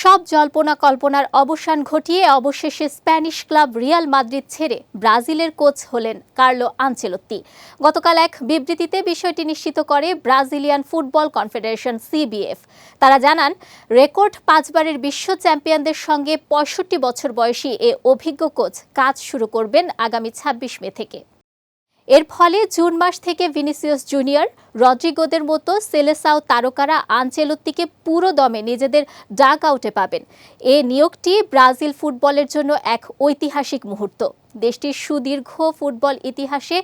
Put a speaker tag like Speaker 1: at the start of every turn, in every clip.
Speaker 1: সব জল্পনা কল্পনার অবসান ঘটিয়ে অবশেষে স্প্যানিশ ক্লাব রিয়াল মাদ্রিদ ছেড়ে ব্রাজিলের কোচ হলেন কার্লো আনচেলত্তি। গতকাল এক বিবৃতিতে বিষয়টি নিশ্চিত করে ব্রাজিলিয়ান ফুটবল কনফেডারেশন সিবিএফ। তারা জানান, রেকর্ড পাঁচবারের বিশ্ব চ্যাম্পিয়নদের সঙ্গে পঁয়ষট্টি বছর বয়সী এ অভিজ্ঞ কোচ কাজ শুরু করবেন আগামী ছাব্বিশ মে থেকে। এর ফলে জুন মাস থেকে ভিনিসিয়াস জুনিয়র রদ্রিগোদের মতো সেলেসাও তারকারা আনচেলত্তিকে পুরো দমে নিজেদের ডাক আউটে পাবেন। এ নিয়োগটি ব্রাজিল ফুটবলের জন্য এক ঐতিহাসিক মুহূর্ত। দেশটির সুদীর্ঘ ফুটবল ইতিহাসে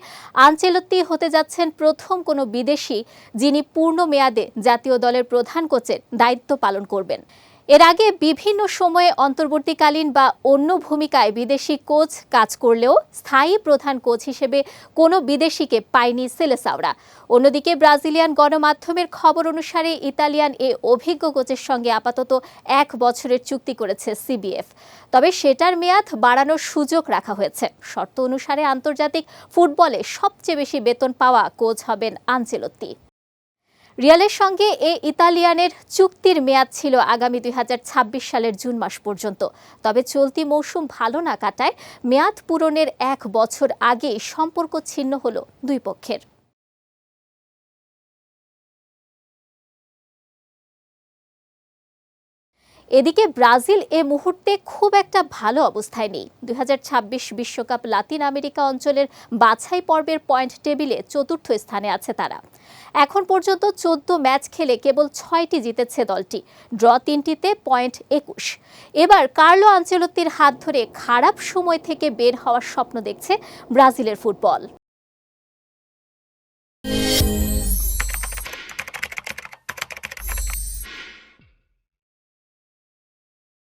Speaker 1: আনচেলত্তি হতে যাচ্ছেন প্রথম কোনো বিদেশি যিনি পূর্ণ মেয়াদে জাতীয় দলের প্রধান কোচের দায়িত্ব পালন করবেন। এর আগে বিভিন্ন সময়ে অন্তর্বর্তীকালীন বা অন্য ভূমিকায় বিদেশি কোচ কাজ করলেও স্থায়ী প্রধান কোচ হিসেবে কোনো বিদেশিকে পায়নি সেলেসাওরা। অন্যদিকে ব্রাজিলিয়ান গণমাধ্যমের খবর অনুসারে ইতালিয়ান এ অভিজ্ঞ কোচের সঙ্গে আপাতত এক বছরের চুক্তি করেছে সিবিএফ। তবে সেটার মেয়াদ বাড়ানোর সুযোগ রাখা হয়েছে। শর্ত অনুসারে আন্তর্জাতিক ফুটবলে সবচেয়ে বেশি বেতন পাওয়া কোচ হবেন আনচেলত্তি রিয়ালের সঙ্গে এ ইতালিয়ানের চুক্তির মেয়াদ ছিল আগামী দুই হাজার ছাব্বিশ সালের জুন মাস পর্যন্ত। তবে চলতি মৌসুম ভালো না কাটায় মেয়াদ পূরণের এক বছর আগে সম্পর্ক ছিন্ন হল দুই পক্ষের। এদিকে ব্রাজিল এ মুহূর্তে খুব একটা ভালো অবস্থায় নেই। দুই বিশ্বকাপ লাতিন আমেরিকা অঞ্চলের বাছাই পর্বের পয়েন্ট টেবিলে চতুর্থ স্থানে আছে তারা। এখন পর্যন্ত চোদ্দ ম্যাচ খেলে কেবল ছয়টি জিতেছে দলটি, ড্র তিনটিতে পয়েন্ট একুশ। এবার কার্লো আঞ্চেলত্তির হাত ধরে খারাপ সময় থেকে বের হওয়ার স্বপ্ন দেখছে ব্রাজিলের ফুটবল।